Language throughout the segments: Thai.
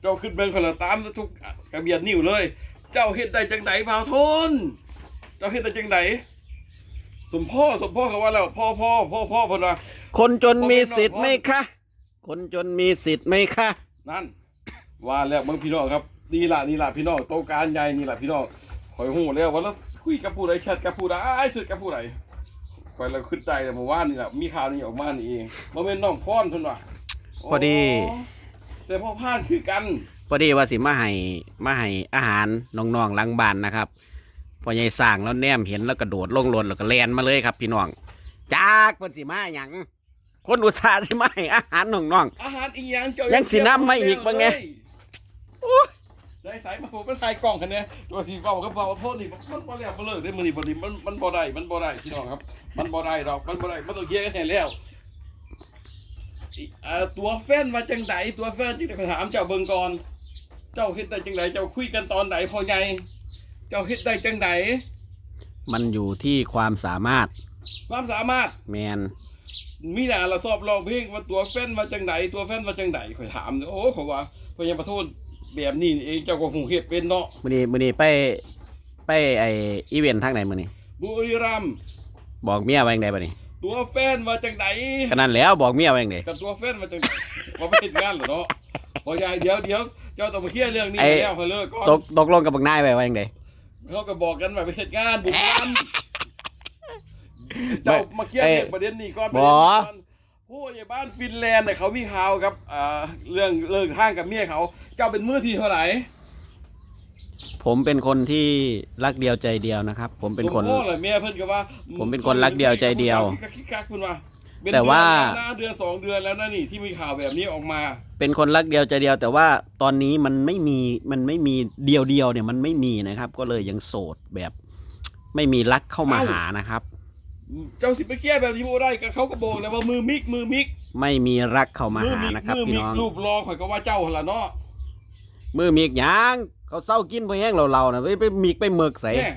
เจ้าขึ้นเบิ่งคนละตามทุกกระเบียดนิ้วเลย เจ้าเฮ็ดได้จังไดเผาทน เจ้าเฮ็ดได้จังไดสมพ่อสมพ่อเขาว่าแล้วพ่อพ่อพ่อพ่อเพนว่าคนจนมีสิทธิ์ไหมคะ คนจนมีสิทธิ์ไหมคะนั่น ว่าแล้วมึงพี่น้องครับนี่ล่ะนี่ล่ะพี่น้องโตการใหญ่นี่ล่ะพี่น้องข่อยหูแล้วว่าแล้วคุยกับผู้ใดแชทกับผู้ใดสุดกับผู้ใดข่อยแล้วขึ้นใจเลยเมื่อวานนี่แหละมีข่าวนี้ออกมานี่เองบ่แม่นน้องพรเพิ่นว่าพอดี แต่พ่อพานคือกันพอดีว่าสิมาให้มาให้อาหารน้องๆหลังบ้านนะครับพอใหญ่สร้างแล้วแนมเห็นแล้วกระโดดลงรถแล้วก็แลนมาเลยครับ พี่น้องจากเพิ่นสิมาหยังคนอุตส่าห์สิมาให้อาหารน้องอาหารอีหยังเจ้ายัยังสินำมาอีกบ่ไงใส่ใส่มาผมเป็นใส่กล่องคันเนี้ยตัวสีเบาก็เบาโทษนี่มันบ่แล้วบ่เลิกได้มื้อนี้บ่ดีมันมันบ่ได้มันบ่ได้พี่น้องครับ มันบ่ได้ดอกมันบ่ได้มันต้องเคลียร์กันให้แล้ว อีเอ่อตัวแฟนว่าจังไดตัวแฟนจึงได้ถามเจ้าเบิ่งก่อน เจ้าเฮ็ดได้จังไดเจ้าคุยกันตอนไหนพ่อใหญ่เจ้าเฮ็ดได้จังไดๆมันอยู่ที่ความสามารถความสามารถแมนมีหน้าละสอบร้องเพลงว่าตัวแฟนว่าจังไดตัวแฟนว่าจังไดข่อยถามโอ้เขาว่าพ่อใหญ่ประโทษแบบนี้นี่เองเจ้าก็คงเฮ็ดเป็นเนาะมื้อนี้มื้อนี้ไปไปไออีเวนต์ทางไหนมื้อนี้บุรีรัมย์บอกเมียไว้จังไดบัดนี้ ตัวแฟนว่าจังไดก็นั่นแหล้วบอกเมียไว้จังไดกับตัวแฟนว่าจังไดบ่ไปเฮ็ดงานเหรอเนาะบ่ยายเดี๋ยวเดี๋ยวเจ้าต้องมาเคลียร์เรื่องนี้แล้วเขาเลิกก่อนตกตกลงกับบักนายไว้ว่าจังไดเขาก็บอกกันว่าไปเฮ็ดงานบุรีรัมย์เจ้ามาเคลียร์เรื่องประเด็นนี้ก่อนประเด็นนี้ก่อนผู้ใหญ่บ้านฟินแลนด์เนี่ยเขามีข่าวกับอ่าเรื่องเลิกห้างกับเมียเขา เจ้าเป็นมือที่เท่าไหร่ ผมเป็นคนที่รักเดียวใจเดียวนะครับ ผมเป็นคน สมพ่อเหรอเมียเพิ่นก็ว่าผมเป็นคนรักเดียวใจเดียวคิกคักคิกคักเพิ่นว่าเป็นแต่ว่า เดือนแล้วนะเดือนสองเดือนแล้วนะนี่ที่มีข่าวแบบนี้ออกมา เป็นคนรักเดียวใจเดียว แต่ว่าตอนนี้มันไม่มีมันไม่มีเดียวเดียวเนี่ยมันไม่มีนะครับ ก็เลยยังโสดแบบ ไม่มีรักเข้ามาเอ้า หานะครับ เจ้าสิไปเคลียร์แบบที่บ่ได้ก็เขาก็บอกแล้วว่ามือมิกมือมิกไม่มีรักเข้ามามืหามิกนะครับมืพี่มิกน้อง รูปรอข่อยก็ว่าเจ้าหั่นล่ะเนาะ มือมีกหยังเขาเศร้ากินไปแห้งเราเราๆนะไปไปมีกไปเมือกใส่แน่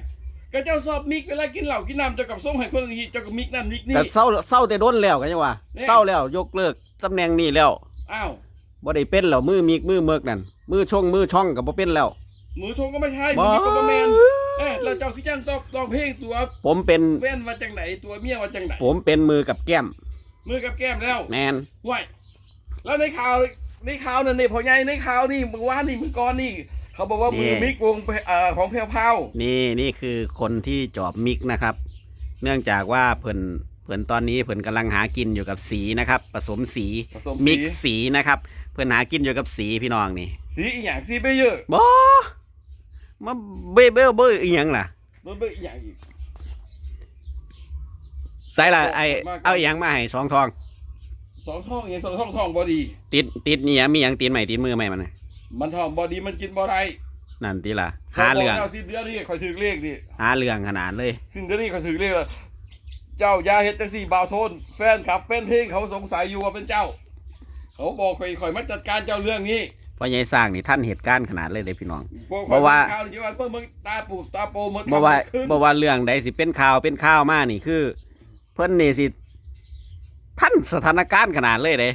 ก็เจ้าชอบมิกเวลากินเหล้ากินน้ำเจ้ากับส่งให้คนนี้เจ้าก็มิกนั่นมิกนี่ แต่เศร้าเศร้าแต่ด้นแล้วกันยังว่าเนี่ยเศร้าแล้วยกเลิกตำแหน่งนี้แล้วอ้าวบ่ได้เป็นแล้วมือมีกมือเมือกนั่นมือชงมือช่องกับบ่เป็นแล้วมือชงก็ไม่ใช่มือมิกก็บ่แม่นเอ้ยแล้วเจ้าคือจ้างชอบร้องเพลงตัวผมเป็นแฟนว่าจังไหนตัวเมียว่าจังไหนผมเป็นมือกับแก้มมือกับแก้มแล้วแมนห่วยแล้วในข่าว ในข่าวนั่นนี่พ่อใหญ่ในข่าวนี่เมื่อวานนี่เมื่อก่อนนี่ เขาบอกว่ามือมิกวงเอ่อของแพรวพราวนี่นี่คือคนที่จอบมิกนะครับ เนื่องจากว่าเพิ่นเพิ่นตอนนี้เพิ่นกำลังหากินอยู่กับสีนะครับ ผสมสีผสมมิสีกสีนะครับ เพิ่นหากินอยู่กับสีพี่น้องนี่สีอีหยังสีไปเยอะบ่มาเบ้เบ้เบ้อีหยังล่ะมันไปอีหยังอีก ใส่ละไอมากเอาอีหยังมาให้สองทอง สองท้องเองสองท้องท้องบอดี ติดติดนี่หยังมีหยังตีนใหม่ตีนมือใหม่มันน่ะมันท้องบอดีมันกินบอได้นั่นติล่ะหาเรื่องเจ้าสิ้นเดือนนี่คอยถือเลขดิหาเรื่องขนาดเลยสิ้นเดือนนี่คอยถือเลขแล้วเจ้ายาเฮ็ดจังสี่บาวโทน แฟนครับแฟนเพลงเขาสงสัยอยู่ว่าเป็นเจ้า เขาบอกคอยคอยมาจัดการเจ้าเรื่องนี้เพราะยายสร้างนี่ท่านเหตุการณ์ขนาดเลยเด้พี่น้อง บอกเพราะว่าข่าวนี่ว่าเพิ่งมึงตาปูดตาโปหมดบ่ว่าขึ้นบ่ว่าเรื่องใดสิเป็นข่าวเป็นข่าวมานี่คือ เพิ่นนี่สิ ท่านสถานการณ์ขนาดเลยเด้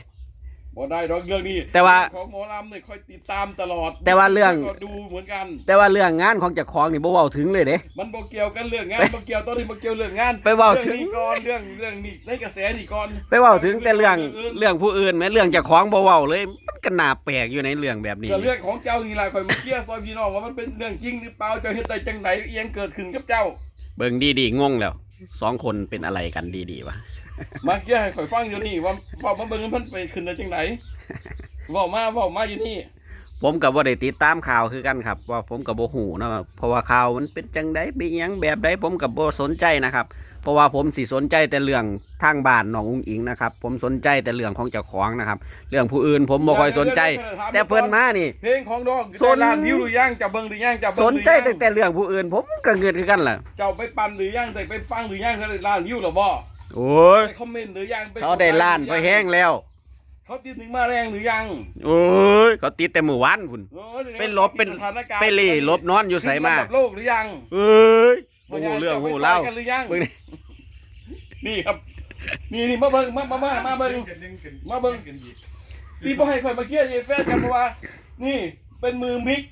บ่ได้ดอกเรื่องนี้แต่ว่าของหมอลำเนี่ยคอยติดตามตลอดแต่ว่าเรื่อง ก็ดูเหมือนกัน แต่ว่าเรื่องงานของเจ้าของนี่บ่เว้าถึงเลยเด้ มันบ่เกี่ยวกันเรื่องงานบ่เกี่ยวตอนนี้บ่เกี่ยวเรื่องงานไปเว้าถึง เรื่องนี้ก่อนเรื่องเรื่องนี้ในกระแสนี่ก่อนไปเว้าถึงแต่เรื่องเรื่องผู้อื่นแม้เรื่องเจ้าของบ่เว้าเลย มันก็น่าแปลกอยู่ในเรื่องแบบนี้ ก็เรื่องของเจ้านี่ล่ะคอยมาเคลียร์ซอยพี่น้องว่ามันเป็นเรื่องจริงหรือเปล่าเจ้าเฮ็ดได้จังไดเอียงเกิดขึ้นกับเจ้า เบิ่งดีๆงงแล้วสองคนเป็นอะไรกันดีๆวะ มาเคลียร์ให้คอยฟังอยู่นี่ว่าว่ามาเบิ่งมันไปขึ้นได้จังไดเว้ามาเว้ามาอยู่นี่ ผมกับว่าได้ติดตามข่าวคือกันครับว่าผมกับโบหูเนาะเพราะว่าข่าวมันเป็นจังไดเป็นหยังแบบใดผมกับโบสนใจนะครับ เพราะว่าผมสิสนใจแต่เรื่องทางบ้านน้องอุ้งอิงนะครับ ผมสนใจแต่เรื่องของเจ้าของนะครับ เรื่องผู้อื่นผมบ่ค่อยสนใจ แต่เพิ่นมานี่ เพลงของน้องสน ได้ล้านวิวหรือยังเจ้าเบิ่งหรือยังเจ้าเบิ่งสหนรือยังใจแต่แต่เรื่องผู้อื่น ผมก็เงินคือกันล่ะ เจ้าไปปั่นหรือยังแต่ไปฟังหรือยังเขาได้ล้านวิวหรือบ่ โอ้ยไปคอมเมนต์หรือยังปเขาได้ล้านไปแห้งแล้ว เขาติดหนึ่งมาแรงหรือยังโอ้ยเขาติดแต่มือวันพุ่นโอ้ยไปลบเป็นสถานการณ์ไปเล่ลบนอนอยู่ใส่มาขึ้นลำดับโลกหรือยังเอ้ยโอ้โหเรื่องโอ้โหเล่าไปซอยกันหรือยังเบิ่งนี่นี่ครับ นี่นี่มาเบิ่งมามามามาเบิ่ง มาเบิ่ง ซีบ่ให้ข่อยมาเคลียร์ยายแฟนกันเพราะว่า นี่เป็นมือมิก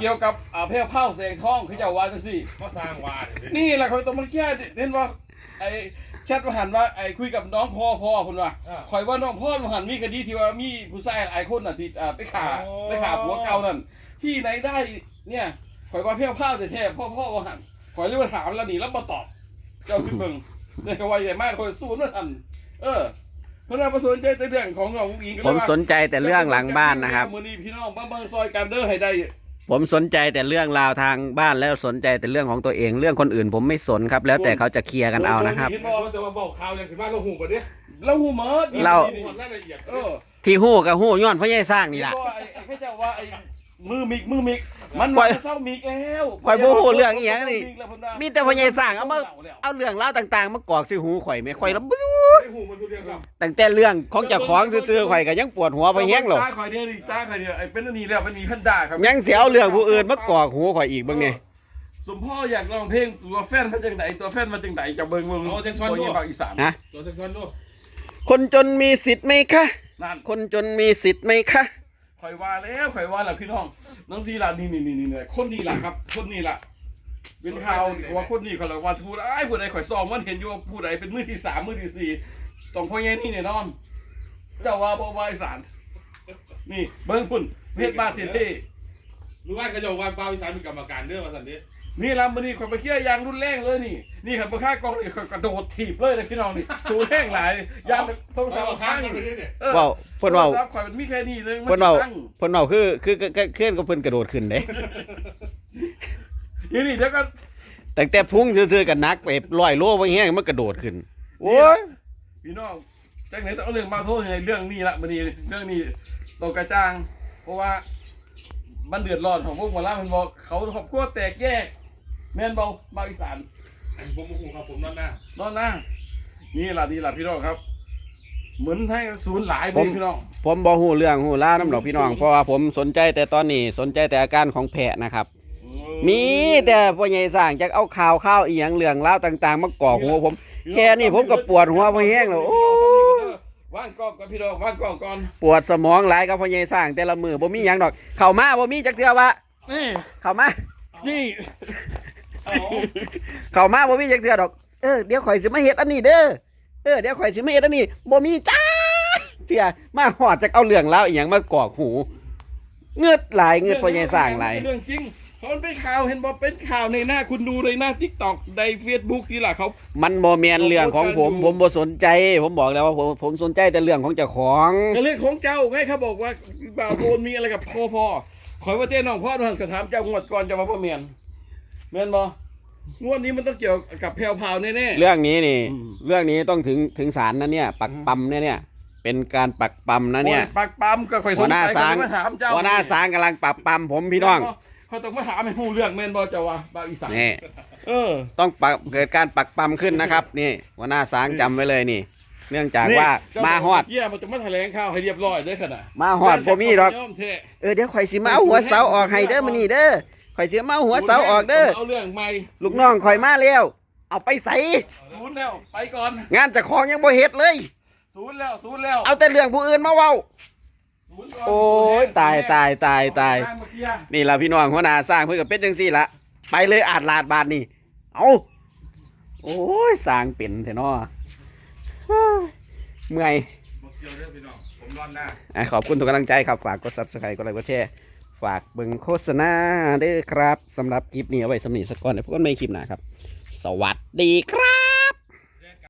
เกี่ยวกับอ่าแพ้วเผาแสงทองคือเจ้าว่าจังซี่ มาสร้างวาเนี่ยนี่แหละข่อยต้องมาเคลียร์เห็นว่า ไอ้แชทมาหันว่าไอ้คุยกับน้องพ่อพ่อเพิ่นว่าข่อยว่าน้องพ่อมาหันมีคดีที่ว่ามีผู้ชายหลายคนน่ะที่อ่าไปขาไปขาผัวเก่านั่นที่ไหนได้เนี่ยข่อยว่าแพ้วเผาแท้ๆพ่อพ่อว่าหันข่อยเลยมาถามแล้วนี่แล้วบ่ตอบ เจ้าขึ้นเบิ่งแต่ก็ว่าใหญ่มากข่อยสู้มันทันเออเพราะน่าประสนใจแต่เรื่องของน้องอุ้งอิงก็เลยผมว่า สนใจแต่เรื่องหลังบ้านนะครับ มื้อนี้พี่น้องบ้านเบิ่งซอยกันเด้อให้ได้ ผมสนใจแต่เรื่องราวทางบ้านแล้วสนใจแต่เรื่องของตัวเอง เรื่องคนอื่น ผมไม่สนครับ แล้วแต่เขาจะเคลียร์กันเอานะครับเห็นบบ่อกแต่ว่าบอกข่าวอย่างที่บ้านเราหูปะเนี่ยเราหูหมดเราหมดรายละเอียดเออที่หู้กับหู้ย้อนพระยายสร้างนี่ล่ะก็ไอ้ไอ้เขาเจ้าว่าไอ้ มือมิกมือมิก มันปล่อยมันเศร้ามิกแล้วปล่อยบ่ฮู้เรื่องอีหยังนี่แล้วเพิ่นว่ามีแต่พระยายสร้างเอามาเอาเรื่องราวต่างๆ มากรอกใส่หูข่อยไม่ข่อยแล้วไม่หูมาทุเรียนครับตั้งแต่เรื่องของเจ้าของซื่อๆข่อยก็ยังปวดหัวไปแฮงหรอกตาข่อยเนี่ยดิตาข่อยเนี่ยไอ้เป็นอันนี้แล้วมันมีพันดาครับยังเสียเอาเรื่องผู้อื่นมากรอกหูข่อยอีกเบิ่งนี่สมพ่ออยากร้องเพลงตัวแฟนเขาจังไดตัวแฟนมาจังไดจะเบิ่งเบิ่งเอาจังชอนตัวดูเยี่ยมภาคอีสานฮะตัวสักชอนดูคนจนมีสิทธิ์ไหมคะ นั่นคนจนมีสิทธิ์ไหมคะ ข่อยว่าแล้วข่อยว่าแล้วพี่น้องน้องซีล่ะนี่นี่นี่นี่คนนี้ล่ะครับ คนนี้ล่ะเป็นข่าวว่าคนนี้เขาเลยว่าผู้ใดผู้ใดข่อยซองมันเห็นอยู่ว่าผู้ใดเป็นมือที่สามมือที่สี่ต้องพ่อแย่นี่แน่นอนเจ้าว่าบ่ว่าอีสานนี่เบิ้งพุ่นเพชรบ้านเท่รู้ว่าก็จะว่าบ้าอีสานเป็นกรรมการเด้อว่าสันนี้ นี่ล่ะมื้อนี้ข่อยไปเคลียร์ยางรุ่นแรงเลยนี่ นี่ครับบ่ค่ากองนี่ขอยกระโดดถีบเลยนะพี่น้องนี่ สูงแห้งหลายยางโทรศัพท์เอาค้างนี่เออเว้าเพิ่นเว้าโทรศัพท์ข่อยมันมีแค่นี้เลยเพิ่นเว้าตั้งเพิ่นเว้าคือคือคือเคลื่อนก็เพิ่นกระโดดขึ้นเด้ นี่นี่เดี๋ยวก็ตั้งแต่พุ่งซื่อๆกันนักไปร้อยโลไปแฮงมันกระโดดขึ้น โอ้ยพี่น้องจังไหนต้องเอาเรื่องมาโทษในเรื่องนี้ละมันนี้เรื่องนี้ตกกระจ่าง เพราะว่ามันเดือดร้อนของพวกหมาล่ามันบอกเขาครอบครัวแตกแยก แม่นเบาบางอีสานผมโมโหครับผมนอนหน้านอนหน้านี่ล่ะนี่ล่ะพี่น้องครับ เหมือนให้ศูนย์หลายไปผมพี่น้องผมบ่ฮู้เรื่องฮู้ล่าวน้ำดอกพี่น้องเพราะว่าผมสนใจแต่ตอนนี้สนใจแต่อาการของแพะนะครับ มีแต่พ่อใหญ่สร้างจะเอาข่าวข้าวอีหยังเรื่องราวต่าง ๆ มากอกหัวผม แค่นี้ผมก็ปวดหัวพอแห้งแล้วโอ้ยว่างกล้องก่อนพี่น้องว่างกล้องก่อนปวดสมองหลายกับพ่อใหญ่สร้างแต่ละมือบ่มีหยังดอก เข้ามาบ่มีจักเทื่อวะนี่เข้ามานี่ เข้ามาบ่มีจักเทื่อดอก เออเดี๋ยวข่อยสิมาเฮ็ดอันนี้เด้อ เออเดี๋ยวข่อยสิมาเฮ็ดอันนี้บ่มีจ้าเทื่อมาฮอดจักเอาเรื่องราวอีหยังมากอกหูเงือดหลายเงือดพ่อใหญ่สร้างหลาย เรื่องจริงเพราะมันเป็นข่าวเห็นบอกเป็นข่าวในหน้าคุณดูในหน้าทิกตอกในเฟซบุ๊กที่ล่ะเขา มันบ่แม่นเรื่องของผม ผมบ่สนใจ ผมบอกแล้วว่าผมผมสนใจแต่เรื่องของเจ้าของก็เรื่องของเจ้าไงเขาบอกว่าบ่าวโซนมีอะไรกับพ่อพ่อขอยว่าเต้น้องพ่อทางกระถามเจ้างวดก่อนจะมาพ่อเมียน แม่นบ่งวดนี้มันต้องเกี่ยวกับแพรวพราวแน่ๆเรื่องนี้นี่ อืม เรื่องนี้ต้องถึงถึงศาลนะเนี่ย ปักปั๊มเนี่ยเนี่ย เป็นการปักปั๊มนะเนี่ย โอ้ปักปั๊มก็ข่อยสหัวงหน้าสัยศาลก็มาถามเจ้าหัวหน้าศาลกำลังปักปั๊มผมพี่น้องเขาต้องมาถามให้ฮู้เรื่องแม่นบ่เจ้าว่าบ่าวอีสานนี่เออ ต้องปักเกิดการปักปั๊มขึ้นนะครับ นี่หัวหน้าศาลจำไว้เลยนี่ เนื่องจากว่าเจ้มาฮอดเยี่ยมันจะมาแถลงข่าวให้เรียบร้อยเด้อขนาดมาฮอดผมมีดอกยอมแท้ เออเดี๋ยวข่อยสิมาเอาหัวเสาออกให้เด้อมื้อนี้เด้อ ข่อยสิมาเอาหัวเสาออกเด้อ เอาเรื่องใหม่ลูกน้องข่อยมาแล้ว เอาไปใส่ ศูนย์แล้ว ไปก่อน งานเจะของยังบ่เฮ็ดเลย ศูนย์แล้ว ศูนย์แล้วเอาแต่เรื่องผู้อื่นมาเว้า ศูนย์ก่นโอ้ยตายตายตายตาย เอเมื่อกี้อะนี่ละพี่น้องหัวหน้าสร้างเพื่อกับเป็นจังซี่ละไปเลยอาดลาดบาทนี่เอาโอ้ยสร้างเป็นเถอะเนาะเฮ้ยเมื่อยบอกเชียวเด้อพี่น้องผมนอนหน้า อะขอบคุณทุกกำลังใจครับ ฝากกด subscribe กดไลค์กดแชร์ ฝากเบิ่งโฆษณาเด้อครับสำหรับคลิปนี้เอาไว้สำนีสักก่อนเดี๋ยวพบกันใหม่คลิปหน้าครับ สวัสดีครับ